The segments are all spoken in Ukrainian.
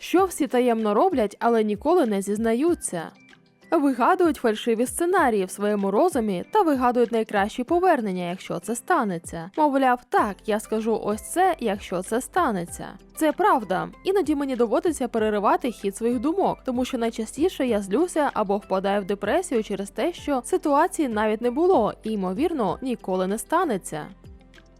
що всі таємно роблять, але ніколи не зізнаються. Вигадують фальшиві сценарії в своєму розумі та вигадують найкращі повернення, якщо це станеться. Мовляв, так, я скажу ось це, якщо це станеться. Це правда. Іноді мені доводиться переривати хід своїх думок, тому що найчастіше я злюся або впадаю в депресію через те, що ситуації навіть не було і, ймовірно, ніколи не станеться.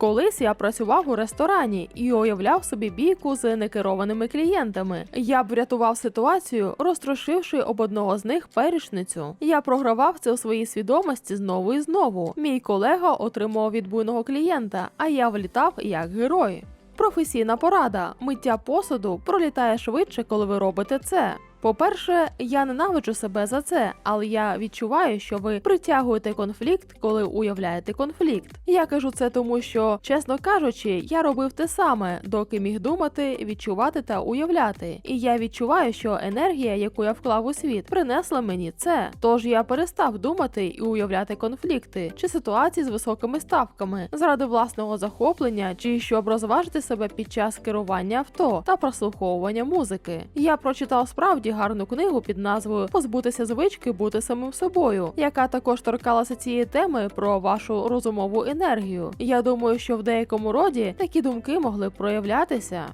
Колись я працював у ресторані і уявляв собі бійку з некерованими клієнтами. Я б врятував ситуацію, розтрошивши об одного з них перечницю. Я програвав це у своїй свідомості знову і знову. Мій колега отримував відбуйного клієнта, а я влітав як герой. Професійна порада: миття посуду пролітає швидше, коли ви робите це. По-перше, я ненавиджу себе за це, але я відчуваю, що ви притягуєте конфлікт, коли уявляєте конфлікт. Я кажу це тому, що, чесно кажучи, я робив те саме, доки міг думати, відчувати та уявляти. І я відчуваю, що енергія, яку я вклав у світ, принесла мені це. Тож я перестав думати і уявляти конфлікти чи ситуації з високими ставками заради власного захоплення, чи щоб розважити себе під час керування авто та прослуховування музики. Я прочитав справді гарну книгу під назвою Позбутися звички бути самим собою, яка також торкалася цієї теми про вашу розумову енергію. Я думаю, що в деякому роді такі думки могли проявлятися.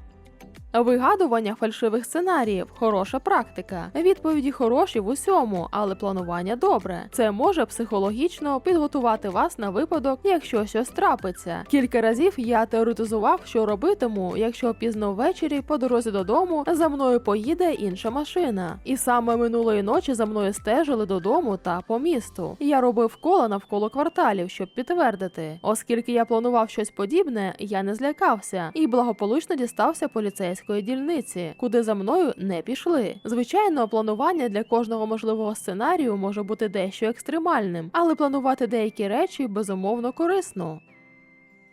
Вигадування фальшивих сценаріїв хороша практика. Відповіді хороші в усьому, але планування добре. Це може психологічно підготувати вас на випадок, якщо щось трапиться. Кілька разів я теоретизував, що робитиму, якщо пізно ввечері по дорозі додому за мною поїде інша машина. І саме минулої ночі за мною стежили додому та по місту. Я робив кола навколо кварталів, щоб підтвердити. Оскільки я планував щось подібне, я не злякався і благополучно дістався поліцейської дільниці, куди за мною не пішли. Звичайно, планування для кожного можливого сценарію може бути дещо екстремальним, але планувати деякі речі безумовно корисно.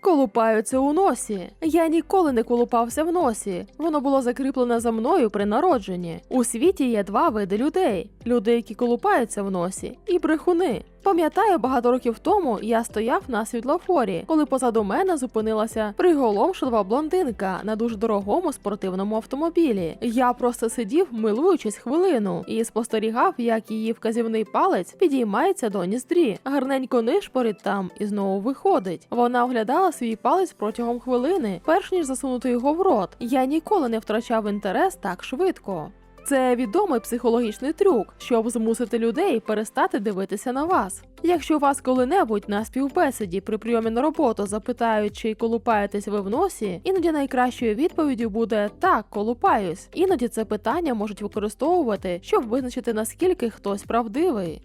Колупаються у носі. Я ніколи не колупався в носі. Воно було закріплене за мною при народженні. У світі є два види людей: люди, які колупаються в носі, і брехуни. Пам'ятаю, багато років тому я стояв на світлофорі, коли позаду мене зупинилася приголомшлива блондинка на дуже дорогому спортивному автомобілі. Я просто сидів, милуючись хвилину, і спостерігав, як її вказівний палець підіймається до ніздрі. Гарненько нишпорить там і знову виходить. Вона оглядала свій палець протягом хвилини, перш ніж засунути його в рот. Я ніколи не втрачав інтерес так швидко. Це відомий психологічний трюк, щоб змусити людей перестати дивитися на вас. Якщо вас коли-небудь на співбесіді при прийомі на роботу запитають, чи колупаєтесь ви в носі, іноді найкращою відповіддю буде так, колупаюсь. Іноді це питання можуть використовувати, щоб визначити наскільки хтось правдивий.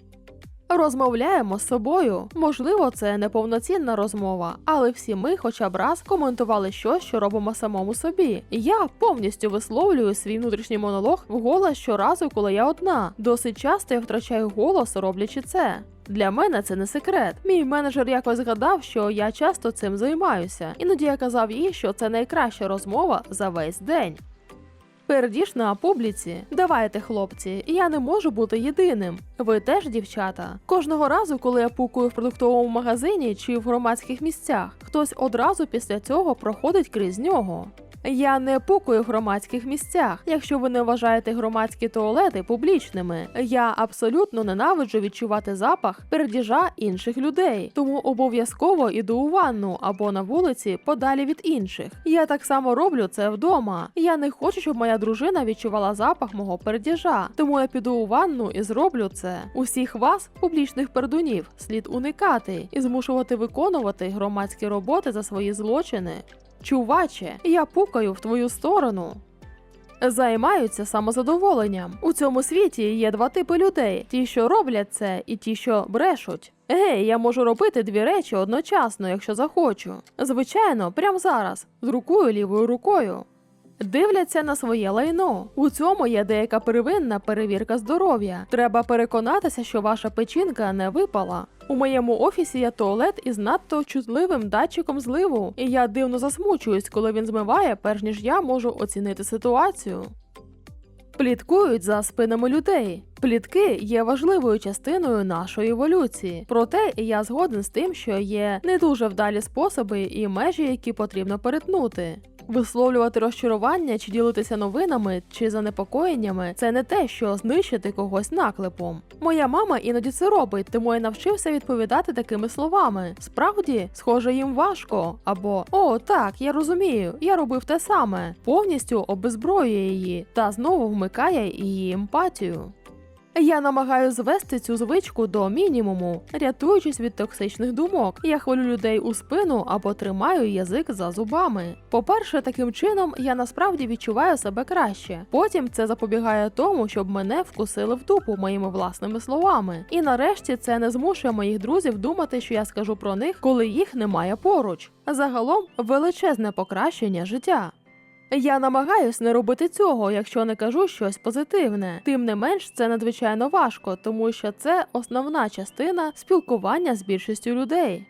Розмовляємо з собою. Можливо, це не повноцінна розмова, але всі ми хоча б раз коментували щось, що робимо самому собі. Я повністю висловлюю свій внутрішній монолог вголос щоразу, коли я одна. Досить часто я втрачаю голос, роблячи це. Для мене це не секрет. Мій менеджер якось згадав, що я часто цим займаюся. Іноді я казав їй, що це найкраща розмова за весь день. Пердіж на публіці. Давайте, хлопці, я не можу бути єдиним. Ви теж, дівчата. Кожного разу, коли я пукую в продуктовому магазині чи в громадських місцях, хтось одразу після цього проходить крізь нього. Я не пукаю в громадських місцях, якщо ви не вважаєте громадські туалети публічними. Я абсолютно ненавиджу відчувати запах пердіжа інших людей, тому обов'язково іду у ванну або на вулиці подалі від інших. Я так само роблю це вдома. Я не хочу, щоб моя дружина відчувала запах мого пердіжа, тому я піду у ванну і зроблю це. Усіх вас, публічних пердунів, слід уникати і змушувати виконувати громадські роботи за свої злочини. Чуваче, я пукаю в твою сторону. Займаються самозадоволенням. У цьому світі є два типи людей: ті, що роблять це, і ті, що брешуть. Гей, я можу робити дві речі одночасно, якщо захочу. Звичайно, прямо зараз, з рукою лівою рукою. Дивляться на своє лайно. У цьому є деяка первинна перевірка здоров'я. Треба переконатися, що ваша печінка не випала. У моєму офісі є туалет із надто чутливим датчиком зливу, і я дивно засмучуюсь, коли він змиває, перш ніж я можу оцінити ситуацію. Пліткують за спинами людей. Плітки є важливою частиною нашої еволюції. Проте я згоден з тим, що є не дуже вдалі способи і межі, які потрібно перетнути. Висловлювати розчарування чи ділитися новинами чи занепокоєннями це не те, що знищити когось наклепом. Моя мама іноді це робить, тому я навчився відповідати такими словами: справді, схоже, їм важко. Або О, так, я розумію, я робив те саме, повністю обезброює її та знову вмикає її емпатію. Я намагаюся звести цю звичку до мінімуму, рятуючись від токсичних думок. Я хвалю людей у спину або тримаю язик за зубами. По-перше, таким чином я насправді відчуваю себе краще. Потім це запобігає тому, щоб мене вкусили в дупу моїми власними словами. І нарешті це не змушує моїх друзів думати, що я скажу про них, коли їх немає поруч. Загалом величезне покращення життя. Я намагаюсь не робити цього, якщо не кажу щось позитивне. Тим не менш, це надзвичайно важко, тому що це основна частина спілкування з більшістю людей.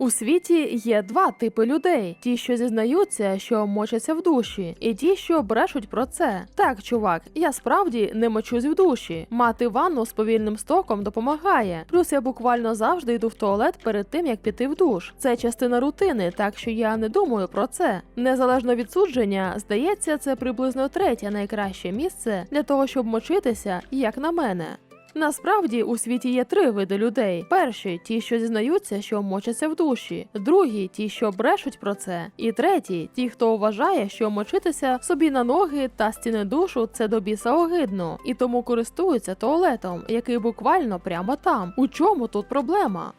У світі є два типи людей: ті, що зізнаються, що мочаться в душі, і ті, що брешуть про це. Так, чувак, я справді не мочусь в душі. Мати ванну з повільним стоком допомагає. Плюс я буквально завжди йду в туалет перед тим, як піти в душ. Це частина рутини, так що я не думаю про це. Незалежно від судження, здається, це приблизно третє найкраще місце для того, щоб мочитися, як на мене. Насправді у світі є три види людей: перші ті, що зізнаються, що мочаться в душі, другі ті, що брешуть про це, і треті ті, хто вважає, що мочитися собі на ноги та стіни душу це до біса огидно, і тому користуються туалетом, який буквально прямо там. У чому тут проблема?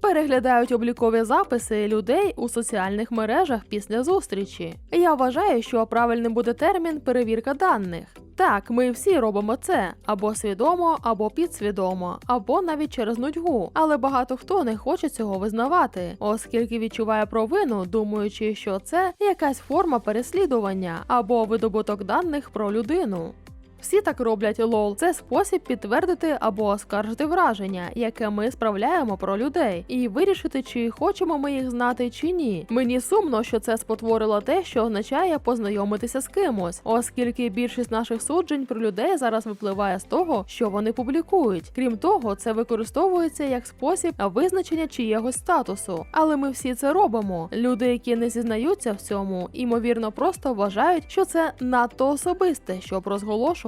Переглядають облікові записи людей у соціальних мережах після зустрічі. Я вважаю, що правильним буде термін перевірка даних. Так, ми всі робимо це або свідомо, або підсвідомо, або навіть через нудьгу. Але багато хто не хоче цього визнавати, оскільки відчуває провину, думаючи, що це якась форма переслідування або видобуток даних про людину. Всі так роблять лол. Це спосіб підтвердити або оскаржити враження, яке ми справляємо про людей, і вирішити, чи хочемо ми їх знати чи ні. Мені сумно, що це спотворило те, що означає познайомитися з кимось, оскільки більшість наших суджень про людей зараз випливає з того, що вони публікують. Крім того, це використовується як спосіб визначення чиєгось статусу. Але ми всі це робимо. Люди, які не зізнаються в цьому, імовірно, просто вважають, що це надто особисте, щоб розголошувати.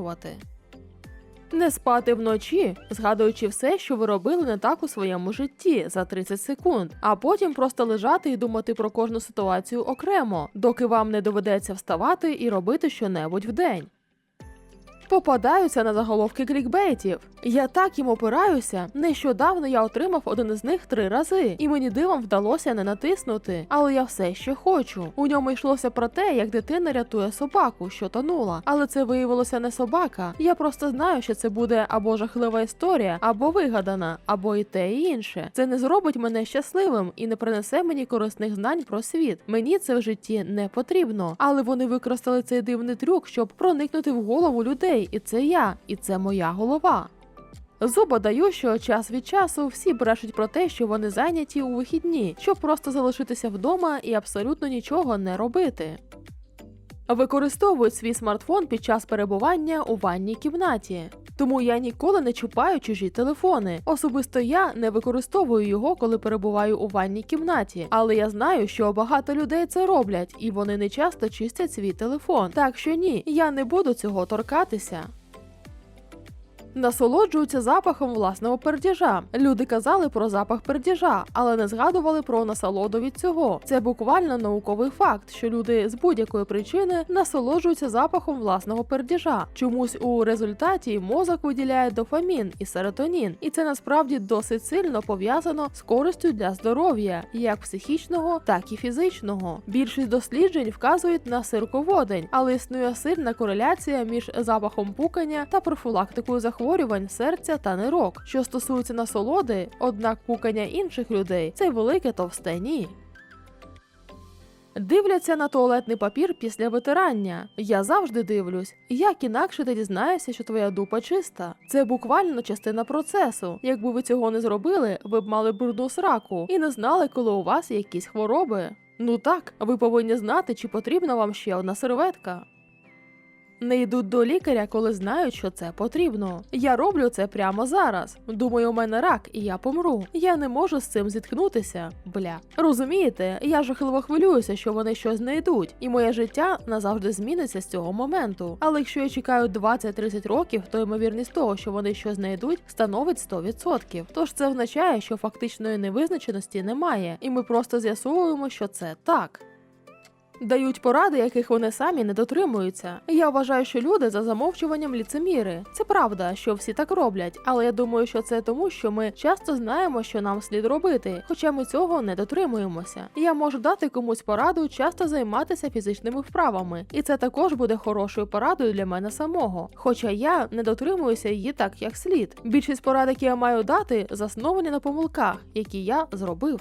Не спати вночі, згадуючи все, що ви робили не так у своєму житті за 30 секунд, а потім просто лежати і думати про кожну ситуацію окремо, доки вам не доведеться вставати і робити щонебудь вдень. Попадаються на заголовки клікбейтів. Я так їм опираюся. Нещодавно я отримав один із них три рази, і мені дивом вдалося не натиснути. Але я все ще хочу. У ньому йшлося про те, як дитина рятує собаку, що тонула. Але це виявилося не собака. Я просто знаю, що це буде або жахлива історія, або вигадана, або і те, і інше. Це не зробить мене щасливим і не принесе мені корисних знань про світ. Мені це в житті не потрібно. Але вони використали цей дивний трюк, щоб проникнути в голову людей. І це я, і це моя голова. Зуба даю, що час від часу всі брешуть про те, що вони зайняті у вихідні, щоб просто залишитися вдома і абсолютно нічого не робити. Використовують свій смартфон під час перебування у ванній кімнаті. Тому я ніколи не чіпаю чужі телефони. Особисто я не використовую його, коли перебуваю у ванній кімнаті. Але я знаю, що багато людей це роблять, і вони не часто чистять свій телефон. Так що ні, я не буду цього торкатися. Насолоджуються запахом власного пердіжа. Люди казали про запах пердіжа, але не згадували про насолоду від цього. Це буквально науковий факт, що люди з будь-якої причини насолоджуються запахом власного пердіжа. Чомусь у результаті мозок виділяє дофамін і серотонін, і це насправді досить сильно пов'язано з користю для здоров'я, як психічного, так і фізичного. Більшість досліджень вказують на сирководень, але існує сильна кореляція між запахом пукання та профілактикою захворювань серця та нирок. Що стосується насолоди, однак пукання інших людей це велике товсте ні. Дивляться на туалетний папір після витирання. Я завжди дивлюсь. Як інакше ти дізнаєшся, що твоя дупа чиста. Це буквально частина процесу. Якби ви цього не зробили, ви б мали брудну сраку і не знали, коли у вас якісь хвороби. Ну так, ви повинні знати, чи потрібна вам ще одна серветка. Не йдуть до лікаря, коли знають, що це потрібно. Я роблю це прямо зараз. Думаю, у мене рак, і я помру. Я не можу з цим зіткнутися. Бля. Розумієте, я жахливо хвилююся, що вони щось знайдуть, і моє життя назавжди зміниться з цього моменту. Але якщо я чекаю 20-30 років, то ймовірність того, що вони щось знайдуть, становить 100%. Тож це означає, що фактичної невизначеності немає, і ми просто з'ясовуємо, що це так. Дають поради, яких вони самі не дотримуються. Я вважаю, що люди за замовчуванням ліцеміри. Це правда, що всі так роблять, але я думаю, що це тому, що ми часто знаємо, що нам слід робити, хоча ми цього не дотримуємося. Я можу дати комусь пораду часто займатися фізичними вправами, і це також буде хорошою порадою для мене самого. Хоча я не дотримуюся її так, як слід. Більшість порад, які я маю дати, засновані на помилках, які я зробив.